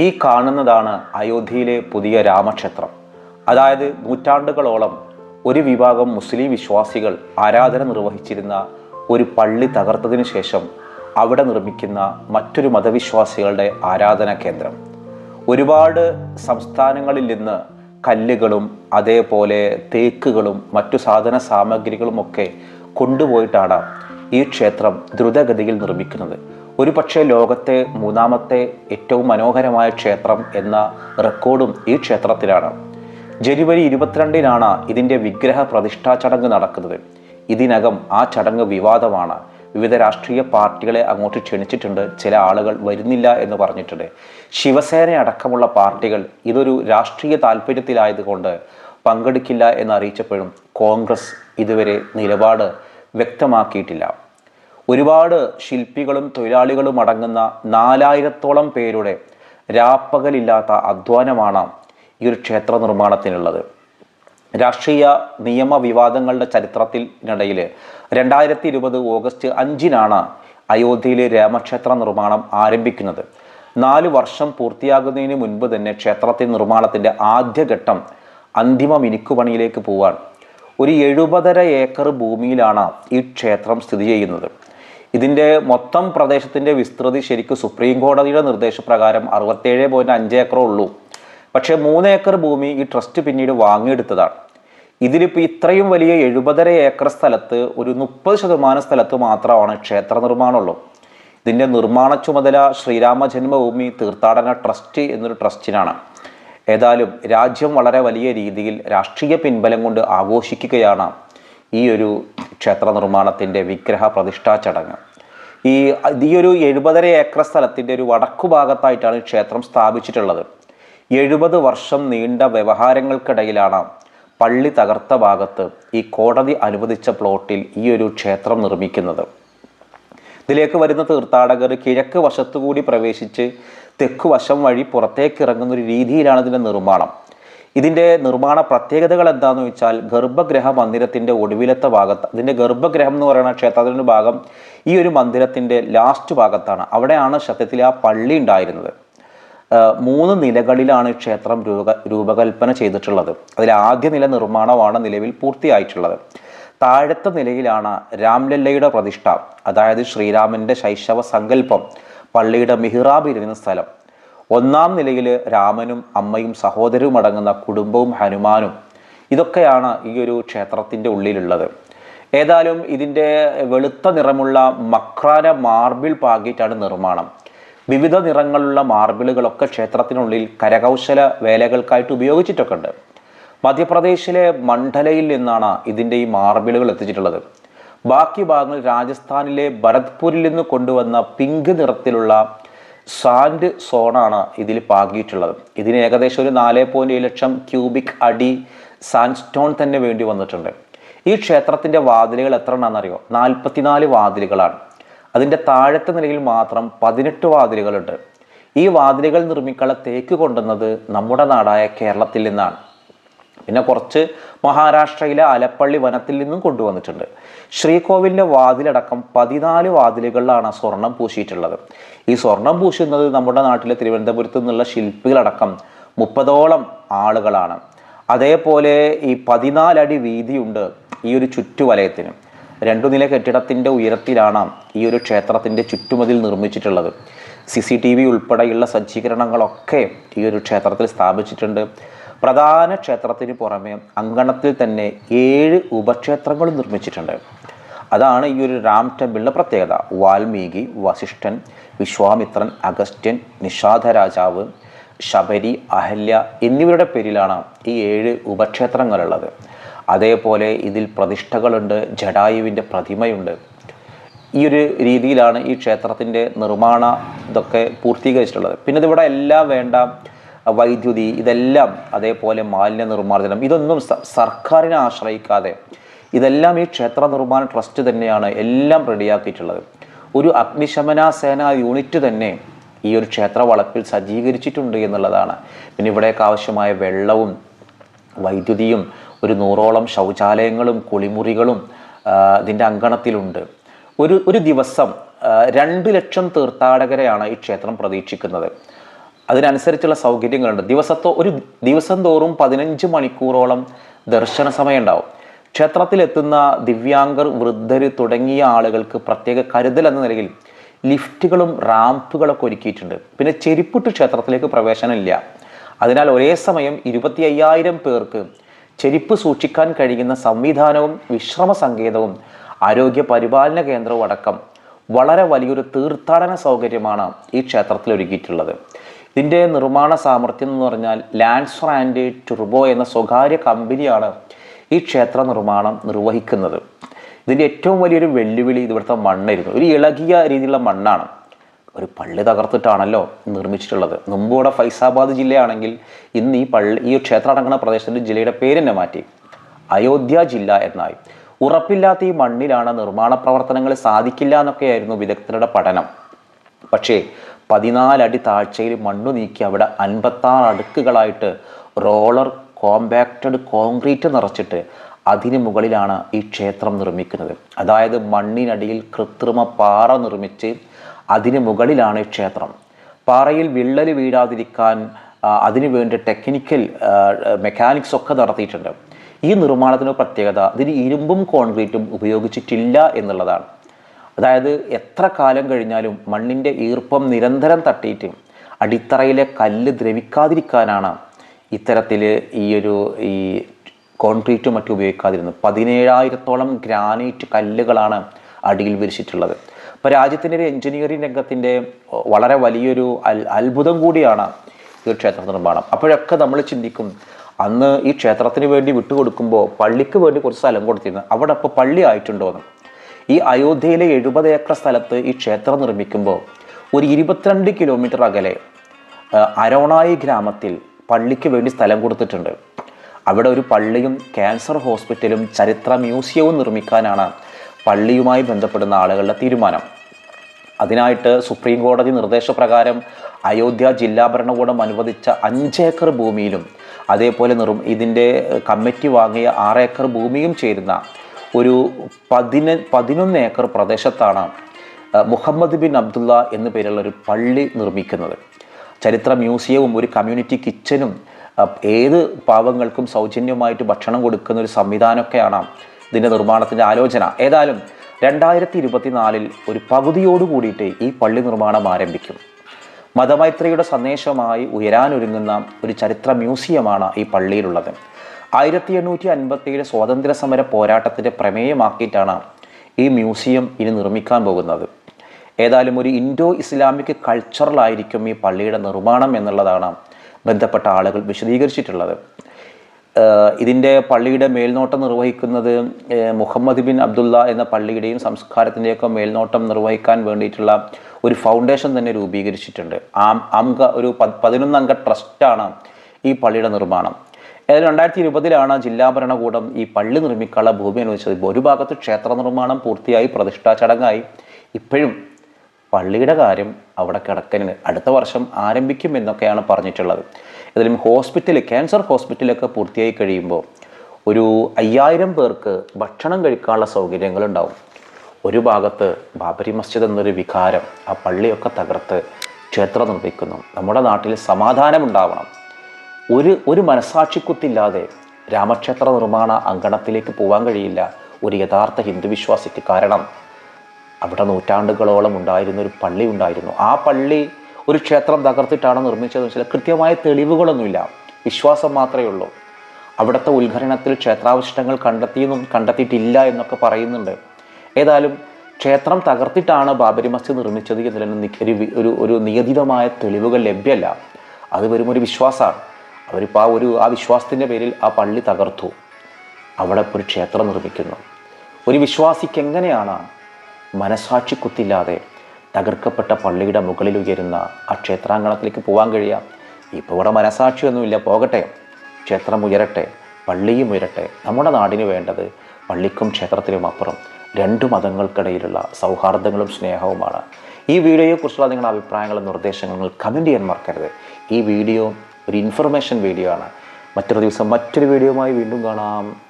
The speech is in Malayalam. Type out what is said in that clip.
ഈ കാണുന്നതാണ് അയോധ്യയിലെ പുതിയ രാമക്ഷേത്രം. അതായത് നൂറ്റാണ്ടുകളോളം ഒരു വിഭാഗം മുസ്ലിം വിശ്വാസികൾ ആരാധന നിർവഹിച്ചിരുന്ന ഒരു പള്ളി തകർത്തതിനു ശേഷം അവിടെ നിർമ്മിക്കുന്ന മറ്റൊരു മതവിശ്വാസികളുടെ ആരാധന കേന്ദ്രം. ഒരുപാട് സംസ്ഥാനങ്ങളിൽ നിന്ന് കല്ലുകളും അതേപോലെ തേക്കുകളും മറ്റു സാധന സാമഗ്രികളുമൊക്കെ കൊണ്ടുപോയിട്ടാണ് ഈ ക്ഷേത്രം ദ്രുതഗതിയിൽ നിർമ്മിക്കുന്നത്. ഒരു പക്ഷേ ലോകത്തെ മൂന്നാമത്തെ ഏറ്റവും മനോഹരമായ ക്ഷേത്രം എന്ന റെക്കോർഡും ഈ ക്ഷേത്രത്തിലാണ്. ജനുവരി ഇരുപത്തിരണ്ടിനാണ് ഇതിന്റെ വിഗ്രഹ പ്രതിഷ്ഠാ ചടങ്ങ് നടക്കുന്നത്. ഇതിനകം ആ ചടങ്ങ് വിവാദമാണ്. വിവിധ രാഷ്ട്രീയ പാർട്ടികളെ അങ്ങോട്ട് ക്ഷണിച്ചിട്ടുണ്ട്. ചില ആളുകൾ വരുന്നില്ല എന്ന് പറഞ്ഞിട്ടുണ്ട്. ശിവസേന അടക്കമുള്ള പാർട്ടികൾ ഇതൊരു രാഷ്ട്രീയ താല്പര്യത്തിലായതുകൊണ്ട് പങ്കെടുക്കില്ല എന്ന് അറിയിച്ചപ്പോഴും കോൺഗ്രസ് ഇതുവരെ നിലപാട് വ്യക്തമാക്കിയിട്ടില്ല. ഒരുപാട് ശില്പികളും തൊഴിലാളികളും അടങ്ങുന്ന നാലായിരത്തോളം പേരുടെ രാപ്പകലില്ലാത്ത അധ്വാനമാണ് ഈ ഒരു ക്ഷേത്ര നിർമ്മാണത്തിനുള്ളത്. രാഷ്ട്രീയ നിയമ വിവാദങ്ങളുടെ ചരിത്രത്തിനിടയിൽ രണ്ടായിരത്തി ഇരുപത് ഓഗസ്റ്റ് അഞ്ചിനാണ് അയോധ്യയിലെ രാമക്ഷേത്ര നിർമ്മാണം ആരംഭിക്കുന്നത്. നാല് വർഷം പൂർത്തിയാകുന്നതിന് മുൻപ് തന്നെ ക്ഷേത്രത്തിൽ നിർമ്മാണത്തിന്റെ ആദ്യഘട്ടം അന്തിമ മിനുക്കുപണിയിലേക്ക് പോവാൻ ഒരു എഴുപതര ഏക്കർ ഭൂമിയിലാണ് ഈ ക്ഷേത്രം സ്ഥിതി ചെയ്യുന്നത്. ഇതിന്റെ മൊത്തം പ്രദേശത്തിന്റെ വിസ്തൃതി ശരിക്കും സുപ്രീം കോടതിയുടെ നിർദ്ദേശപ്രകാരം അറുപത്തേഴ് പോയിന്റ് അഞ്ച് ഏക്കറേ ഉള്ളൂ. പക്ഷേ മൂന്ന് ഏക്കർ ഭൂമി ഈ ട്രസ്റ്റ് പിന്നീട് വാങ്ങിയെടുത്തതാണ്. ഇതിലിപ്പോൾ ഇത്രയും വലിയ എഴുപതര ഏക്കർ സ്ഥലത്ത് ഒരു മുപ്പത് ശതമാനം സ്ഥലത്ത് മാത്രമാണ് ക്ഷേത്ര നിർമ്മാണമുള്ളൂ. ഇതിന്റെ നിർമ്മാണ ചുമതല ശ്രീരാമ ജന്മഭൂമി തീർത്ഥാടന ട്രസ്റ്റ് എന്നൊരു ട്രസ്റ്റിനാണ്. ഏതായാലും രാജ്യം വളരെ വലിയ രീതിയിൽ രാഷ്ട്രീയ പിൻബലം കൊണ്ട് ആഘോഷിക്കുകയാണ് ഈ ഒരു ക്ഷേത്ര നിർമ്മാണത്തിന്റെ വിഗ്രഹ പ്രതിഷ്ഠാ ചടങ്ങ്. ഈ ഈ ഒരു എഴുപതര ഏക്കർ സ്ഥലത്തിന്റെ ഒരു വടക്കു ഭാഗത്തായിട്ടാണ് ക്ഷേത്രം സ്ഥാപിച്ചിട്ടുള്ളത്. എഴുപത് വർഷം നീണ്ട വ്യവഹാരങ്ങൾക്കിടയിലാണ് പള്ളി തകർത്ത ഭാഗത്ത് ഈ കോടതി അനുവദിച്ച പ്ലോട്ടിൽ ഈ ഒരു ക്ഷേത്രം നിർമ്മിക്കുന്നത്. ഇതിലേക്ക് വരുന്ന തീർത്ഥാടകർ കിഴക്ക് വശത്തുകൂടി പ്രവേശിച്ച് തെക്കുവശം വഴി പുറത്തേക്ക് ഇറങ്ങുന്ന ഒരു രീതിയിലാണ് ഇതിന്റെ നിർമ്മാണം. ഇതിന്റെ നിർമ്മാണ പ്രത്യേകതകൾ എന്താണെന്ന് വെച്ചാൽ ഗർഭഗ്രഹ മന്ദിരത്തിന്റെ ഒടുവിലത്തെ ഭാഗത്ത് അതിന്റെ ഗർഭഗ്രഹം എന്ന് പറയുന്ന ക്ഷേത്രത്തിന്റെ ഭാഗം ഈ ഒരു മന്ദിരത്തിന്റെ ലാസ്റ്റ് ഭാഗത്താണ്. അവിടെയാണ് സത്യത്തിൽ ആ പള്ളി ഉണ്ടായിരുന്നത്. മൂന്ന് നിലകളിലാണ് ക്ഷേത്രം രൂപ രൂപകൽപ്പന ചെയ്തിട്ടുള്ളത്. അതിൽ ആദ്യ നില നിർമ്മാണമാണ് നിലവിൽ പൂർത്തിയായിട്ടുള്ളത്. താഴത്തെ നിലയിലാണ് രാംലല്ലയുടെ പ്രതിഷ്ഠ അതായത് ശ്രീരാമന്റെ ശൈശവ സങ്കല്പം പള്ളിയുടെ മിഹിറാബ് ഇരുന്ന സ്ഥലം. ഒന്നാം നിലയിൽ രാമനും അമ്മയും സഹോദരവും അടങ്ങുന്ന കുടുംബവും ഹനുമാനും ഇതൊക്കെയാണ് ഈ ഒരു ക്ഷേത്രത്തിന്റെ ഉള്ളിലുള്ളത്. ഏതായാലും ഇതിന്റെ വെളുത്ത നിറമുള്ള മക്രാന മാർബിൾ പാകിയിട്ടാണ് നിർമ്മാണം. വിവിധ നിറങ്ങളുള്ള മാർബിളുകളൊക്കെ ക്ഷേത്രത്തിനുള്ളിൽ കരകൗശല വേലകൾക്കായിട്ട് ഉപയോഗിച്ചിട്ടൊക്കെ ഉണ്ട് മധ്യപ്രദേശിലെ മണ്ഡലയിൽ നിന്നാണ് ഇതിന്റെ ഈ മാർബിളുകൾ എത്തിച്ചിട്ടുള്ളത്. ബാക്കി ഭാഗങ്ങൾ രാജസ്ഥാനിലെ ഭരത്പൂരിൽ നിന്ന് കൊണ്ടുവന്ന പിങ്ക് നിറത്തിലുള്ള സാൻഡ് സോണാണ് ഇതിൽ പാകിയിട്ടുള്ളത്. ഇതിന് ഏകദേശം ഒരു നാല് പോയിന്റ് ഏഴ് ലക്ഷം ക്യൂബിക് അടി സാൻഡ് സ്റ്റോൺ തന്നെ വേണ്ടി വന്നിട്ടുണ്ട്. ഈ ക്ഷേത്രത്തിന്റെ വാതിലുകൾ എത്ര എണ്ണാണെന്നറിയോ നാൽപ്പത്തിനാല് വാതിലുകളാണ്. അതിന്റെ താഴത്തെ നിലയിൽ മാത്രം പതിനെട്ട് വാതിലുകളുണ്ട്. ഈ വാതിലുകൾ നിർമ്മിക്കാനുള്ള തേക്ക് കൊണ്ടുവന്നത് നമ്മുടെ നാടായ കേരളത്തിൽ നിന്നാണ്. പിന്നെ കുറച്ച് മഹാരാഷ്ട്രയിലെ ആലപ്പള്ളി വനത്തിൽ നിന്നും കൊണ്ടുവന്നിട്ടുണ്ട്. ശ്രീകോവിലിന്റെ വാതിലടക്കം പതിനാല് വാതിലുകളിലാണ് സ്വർണം പൂശിയിട്ടുള്ളത്. ഈ സ്വർണം പൂശുന്നത് നമ്മുടെ നാട്ടിലെ തിരുവനന്തപുരത്ത് നിന്നുള്ള ശില്പികളടക്കം മുപ്പതോളം ആളുകളാണ്. അതേപോലെ ഈ പതിനാലടി വീതിയുണ്ട് ഈ ഒരു ചുറ്റുവലയത്തിന്. രണ്ടു നില കെട്ടിടത്തിന്റെ ഉയരത്തിലാണ് ഈ ഒരു ക്ഷേത്രത്തിന്റെ ചുറ്റുമതിൽ നിർമ്മിച്ചിട്ടുള്ളത്. സി സി ടി വി ഉൾപ്പെടെയുള്ള സജ്ജീകരണങ്ങളൊക്കെ ഈ ഒരു ക്ഷേത്രത്തിൽ സ്ഥാപിച്ചിട്ടുണ്ട്. പ്രധാന ക്ഷേത്രത്തിന് പുറമെ അങ്കണത്തിൽ തന്നെ ഏഴ് ഉപക്ഷേത്രങ്ങളും നിർമ്മിച്ചിട്ടുണ്ട്. അതാണ് ഈ ഒരു രാം ടെമ്പിളിന്റെ പ്രത്യേകത. വാൽമീകി വസിഷ്ഠൻ വിശ്വാമിത്രൻ അഗസ്റ്റ്യൻ നിഷാദ രാജാവ് ശബരി അഹല്യ എന്നിവരുടെ പേരിലാണ് ഈ ഏഴ് ഉപക്ഷേത്രങ്ങളുള്ളത്. അതേപോലെ ഇതിൽ പ്രതിഷ്ഠകളുണ്ട് ജഡായുവിന്റെ പ്രതിമയുണ്ട്. ഈ ഒരു രീതിയിലാണ് ഈ ക്ഷേത്രത്തിന്റെ നിർമ്മാണ ഇതൊക്കെ പൂർത്തീകരിച്ചിട്ടുള്ളത്. പിന്നെ ഇതിവിടെ എല്ലാം വേണ്ട വൈദ്യുതി ഇതെല്ലാം അതേപോലെ മാലിന്യ നിർമ്മാർജനം ഇതൊന്നും സർക്കാരിനെ ആശ്രയിക്കാതെ ഇതെല്ലാം ഈ ക്ഷേത്ര നിർമ്മാണ ട്രസ്റ്റ് തന്നെയാണ് എല്ലാം റെഡിയാക്കിയിട്ടുള്ളത്. ഒരു അഗ്നിശമന സേന യൂണിറ്റ് തന്നെ ഈ ഒരു ക്ഷേത്ര വളപ്പിൽ സജ്ജീകരിച്ചിട്ടുണ്ട് എന്നുള്ളതാണ്. പിന്നെ ഇവിടേക്ക് ആവശ്യമായ വെള്ളവും വൈദ്യുതിയും ഒരു നൂറോളം ശൗചാലയങ്ങളും കുളിമുറികളും ഇതിന്റെ അങ്കണത്തിലുണ്ട്. ഒരു ഒരു ദിവസം രണ്ട് ലക്ഷം തീർത്ഥാടകരെയാണ് ഈ ക്ഷേത്രം പ്രതീക്ഷിക്കുന്നത്. അതിനനുസരിച്ചുള്ള സൗകര്യങ്ങളുണ്ട്. ദിവസത്തോ ഒരു ദിവസം തോറും പതിനഞ്ച് മണിക്കൂറോളം ദർശന സമയം ഉണ്ടാവും ക്ഷേത്രത്തിലെത്തുന്ന ദിവ്യാംഗർ വൃദ്ധർ തുടങ്ങിയ ആളുകൾക്ക് പ്രത്യേക കരുതൽ എന്ന നിലയിൽ ലിഫ്റ്റുകളും റാമ്പുകളൊക്കെ ഒരുക്കിയിട്ടുണ്ട്. പിന്നെ ചെരിപ്പിട്ട് ക്ഷേത്രത്തിലേക്ക് പ്രവേശനമില്ല. അതിനാൽ ഒരേ സമയം ഇരുപത്തി അയ്യായിരം പേർക്ക് ചെരിപ്പ് സൂക്ഷിക്കാൻ കഴിയുന്ന സംവിധാനവും വിശ്രമ സങ്കേതവും ആരോഗ്യ പരിപാലന കേന്ദ്രവും അടക്കം വളരെ വലിയൊരു തീർത്ഥാടന സൗകര്യമാണ് ഈ ക്ഷേത്രത്തിൽ ഒരുക്കിയിട്ടുള്ളത്. ഇതിന്റെ നിർമ്മാണ സാമർഥ്യം എന്ന് പറഞ്ഞാൽ ലാൻഡ്സ് ആൻഡ് ടുർബോ എന്ന സ്വകാര്യ കമ്പനിയാണ് ഈ ക്ഷേത്ര നിർമ്മാണം നിർവഹിക്കുന്നത്. ഇതിന്റെ ഏറ്റവും വലിയൊരു വെല്ലുവിളി ഇവിടുത്തെ മണ്ണായിരുന്നു. ഒരു ഇളകിയ രീതിയിലുള്ള മണ്ണാണ്. ഒരു പള്ളി തകർത്തിട്ടാണല്ലോ നിർമ്മിച്ചിട്ടുള്ളത്. മുമ്പ് ഇവിടെ ഫൈസാബാദ് ജില്ലയാണെങ്കിൽ ഇന്ന് ഈ പള്ളി ഈ ക്ഷേത്രം അടങ്ങുന്ന പ്രദേശത്തിന്റെ ജില്ലയുടെ പേര് തന്നെ മാറ്റി. അയോധ്യ ജില്ല എന്നായി. ഉറപ്പില്ലാത്ത ഈ മണ്ണിലാണ് നിർമ്മാണ പ്രവർത്തനങ്ങൾ സാധിക്കില്ല എന്നൊക്കെയായിരുന്നു വിദഗ്ധരുടെ പഠനം. പക്ഷേ പതിനാലടി താഴ്ചയിൽ മണ്ണു നീക്കി അവിടെ അൻപത്താറ് അടുക്കുകളായിട്ട് റോളർ കോമ്പാക്റ്റഡ് കോൺക്രീറ്റ് നിറച്ചിട്ട് അതിന് മുകളിലാണ് ഈ ക്ഷേത്രം നിർമ്മിക്കുന്നത്. അതായത് മണ്ണിനടിയിൽ കൃത്രിമ പാറ നിർമ്മിച്ച് അതിന് മുകളിലാണ് ഈ ക്ഷേത്രം. പാറയിൽ വിള്ളൽ വീഴാതിരിക്കാൻ അതിനു വേണ്ടി ടെക്നിക്കൽ മെക്കാനിക്സ് ഒക്കെ നടത്തിയിട്ടുണ്ട്. ഈ നിർമ്മാണത്തിന് പ്രത്യേകത ഇതിന് ഇരുമ്പും കോൺക്രീറ്റും ഉപയോഗിച്ചിട്ടില്ല എന്നുള്ളതാണ്. അതായത് എത്ര കാലം കഴിഞ്ഞാലും മണ്ണിന്റെ ഈർപ്പം നിരന്തരം തട്ടിയിട്ട് അടിത്തറയിലെ കല്ല് ദ്രവിക്കാതിരിക്കാനാണ് ഇത്തരത്തിൽ ഈ ഒരു ഈ കോൺക്രീറ്റും മറ്റും ഉപയോഗിക്കാതിരുന്നു. പതിനേഴായിരത്തോളം ഗ്രാനൈറ്റ് കല്ലുകളാണ് അടിയിൽ വിരിച്ചിട്ടുള്ളത്. അപ്പോൾ രാജ്യത്തിന്റെ ഒരു എഞ്ചിനീയറിംഗ് രംഗത്തിന്റെ വളരെ വലിയൊരു അത്ഭുതം കൂടിയാണ് ഈ ഒരു ക്ഷേത്ര നിർമ്മാണം. അപ്പോഴൊക്കെ നമ്മൾ ചിന്തിക്കും അന്ന് ഈ ക്ഷേത്രത്തിന് വേണ്ടി വിട്ടുകൊടുക്കുമ്പോൾ പള്ളിക്ക് വേണ്ടി കുറച്ച് സ്ഥലം കൊടുത്തിരുന്നു. അവിടെ അപ്പോൾ പള്ളി ആയിട്ടുണ്ടോ എന്ന് ഈ അയോധ്യയിലെ എഴുപത് ഏക്കർ സ്ഥലത്ത് ഈ ക്ഷേത്രം നിർമ്മിക്കുമ്പോൾ ഒരു ഇരുപത്തിരണ്ട് കിലോമീറ്റർ അകലെ അരോണായി ഗ്രാമത്തിൽ പള്ളിക്ക് വേണ്ടി സ്ഥലം കൊടുത്തിട്ടുണ്ട്. അവിടെ ഒരു പള്ളിയും ക്യാൻസർ ഹോസ്പിറ്റലും ചരിത്ര മ്യൂസിയവും നിർമ്മിക്കാനാണ് പള്ളിയുമായി ബന്ധപ്പെടുന്ന ആളുകളുടെ തീരുമാനം. അതിനായിട്ട് സുപ്രീം കോടതി നിർദ്ദേശപ്രകാരം അയോധ്യ ജില്ലാ ഭരണകൂടം അനുവദിച്ച അഞ്ച് ഏക്കർ ഭൂമിയിലും അതേപോലെ നിർ ഇതിന്റെ കമ്മിറ്റി വാങ്ങിയ ആറ് ഏക്കർ ഭൂമിയും ചേരുന്ന ഒരു പതിന പതിനൊന്ന് ഏക്കർ പ്രദേശത്താണ് മുഹമ്മദ് ബിൻ അബ്ദുള്ള എന്നു പേരുള്ള ഒരു പള്ളി നിർമ്മിക്കുന്നത്. ചരിത്ര മ്യൂസിയവും ഒരു കമ്മ്യൂണിറ്റി കിച്ചനും ഏത് പാവങ്ങൾക്കും സൗജന്യമായിട്ട് ഭക്ഷണം കൊടുക്കുന്ന ഒരു സംവിധാനമൊക്കെയാണ് ഇതിന്റെ നിർമ്മാണത്തിന്റെ ആലോചന. ഏതായാലും രണ്ടായിരത്തി ഇരുപത്തിനാലിൽ ഒരു പകുതിയോട് കൂടിയിട്ട് ഈ പള്ളി നിർമ്മാണം ആരംഭിക്കും. മതമൈത്രിയുടെ സന്ദേശമായി ഉയരാനൊരുങ്ങുന്ന ഒരു ചരിത്ര മ്യൂസിയമാണ് ഈ പള്ളിയിലുള്ളത്. ആയിരത്തി എണ്ണൂറ്റി അൻപത്തിയേഴ് സ്വാതന്ത്ര്യ സമര പോരാട്ടത്തിന്റെ പ്രമേയമാക്കിയിട്ടാണ് ഈ മ്യൂസിയം ഇനി നിർമ്മിക്കാൻ പോകുന്നത്. ഏതായാലും ഒരു ഇൻഡോ ഇസ്ലാമിക് കൾച്ചറലായിരിക്കും ഈ പള്ളിയുടെ നിർമ്മാണം എന്നുള്ളതാണ് ബന്ധപ്പെട്ട ആളുകൾ വിശദീകരിച്ചിട്ടുള്ളത്. ഇതിന്റെ പള്ളിയുടെ മേൽനോട്ടം നിർവഹിക്കുന്നത് മുഹമ്മദ് ബിൻ അബ്ദുള്ള എന്ന പള്ളിയുടെയും സംസ്കാരത്തിന്റെയൊക്കെ മേൽനോട്ടം നിർവഹിക്കാൻ വേണ്ടിയിട്ടുള്ള ഒരു ഫൗണ്ടേഷൻ തന്നെ രൂപീകരിച്ചിട്ടുണ്ട്. ആം അംഗ ഒരു പതിനൊന്നംഗ ട്രസ്റ്റാണ് ഈ പള്ളിയുടെ നിർമ്മാണം. ഏതായാലും രണ്ടായിരത്തി ഇരുപതിലാണ് ജില്ലാ ഭരണകൂടം ഈ പള്ളി നിർമ്മിക്കാനുള്ള ഭൂമി അനുവദിച്ചത്. ഒരു ഭാഗത്ത് ക്ഷേത്ര നിർമ്മാണം പൂർത്തിയായി പ്രതിഷ്ഠാ ചടങ്ങായി. ഇപ്പോഴും പള്ളിയുടെ കാര്യം അവിടെ കിടക്കലിന് അടുത്ത വർഷം ആരംഭിക്കും എന്നൊക്കെയാണ് പറഞ്ഞിട്ടുള്ളത്. ഏതായാലും ഹോസ്പിറ്റൽ ക്യാൻസർ ഹോസ്പിറ്റലൊക്കെ പൂർത്തിയായി കഴിയുമ്പോൾ ഒരു അയ്യായിരം പേർക്ക് ഭക്ഷണം കഴിക്കാനുള്ള സൗകര്യങ്ങളുണ്ടാവും ഒരു ഭാഗത്ത് ബാബരി മസ്ജിദ് എന്നൊരു വികാരം ആ പള്ളിയൊക്കെ തകർത്ത് ക്ഷേത്രം നിർമ്മിക്കുന്നു. നമ്മുടെ നാട്ടിൽ സമാധാനമുണ്ടാവണം ഒരു ഒരു മനസാക്ഷിക്കുത്തില്ലാതെ രാമക്ഷേത്ര നിർമ്മാണ അങ്കണത്തിലേക്ക് പോകാൻ കഴിയില്ല. ഒരു യഥാർത്ഥ ഹിന്ദു വിശ്വാസിക്ക് കാരണം അവിടെ നൂറ്റാണ്ടുകളോളം ഉണ്ടായിരുന്ന ഒരു പള്ളി ഉണ്ടായിരുന്നു. ആ പള്ളി ഒരു ക്ഷേത്രം തകർത്തിട്ടാണ് നിർമ്മിച്ചതെന്ന് വെച്ചാൽ കൃത്യമായ തെളിവുകളൊന്നുമില്ല. വിശ്വാസം മാത്രമേ ഉള്ളൂ. അവിടുത്തെ ഉദ്ഘടനത്തിൽ ക്ഷേത്രാവശിഷ്ടങ്ങൾ കണ്ടെത്തിയെന്നും കണ്ടെത്തിയിട്ടില്ല എന്നൊക്കെ പറയുന്നുണ്ട്. ഏതായാലും ക്ഷേത്രം തകർത്തിട്ടാണ് ബാബരി മസ്ജിദ് നിർമ്മിച്ചത് എന്നതിന് ഒരു ഒരു ഒരു നിയതിതമായ തെളിവുകൾ ലഭ്യമല്ല. അത് വരും ഒരു വിശ്വാസമാണ്. അവരിപ്പോൾ ആ ഒരു ആ വിശ്വാസത്തിന്റെ പേരിൽ ആ പള്ളി തകർത്തു. അവിടെ ഇപ്പോൾ ഒരു ക്ഷേത്രം നിർമ്മിക്കുന്നു. ഒരു വിശ്വാസിക്ക് എങ്ങനെയാണ് മനസാക്ഷി കുത്തില്ലാതെ തകർക്കപ്പെട്ട പള്ളിയുടെ മുകളിൽ ഉയരുന്ന ആ ക്ഷേത്രാങ്കണത്തിലേക്ക് പോകാൻ കഴിയാം. ഇപ്പോൾ ഇവിടെ മനസാക്ഷിയൊന്നുമില്ല. പോകട്ടെ. ക്ഷേത്രം ഉയരട്ടെ. പള്ളിയും ഉയരട്ടെ. നമ്മുടെ നാടിന് വേണ്ടത് പള്ളിക്കും ക്ഷേത്രത്തിനും അപ്പുറം രണ്ടു മതങ്ങൾക്കിടയിലുള്ള സൗഹാർദ്ദങ്ങളും സ്നേഹവുമാണ്. ഈ വീഡിയോയെക്കുറിച്ചുള്ള നിങ്ങളുടെ അഭിപ്രായങ്ങളും നിർദ്ദേശങ്ങളും കമന്റ് ചെയ്യാൻ മറക്കരുത്. ഈ വീഡിയോ ഒരു ഇൻഫർമേഷൻ വീഡിയോ ആണ്. മറ്റൊരു ദിവസം മറ്റൊരു വീഡിയോയുമായി വീണ്ടും കാണാം.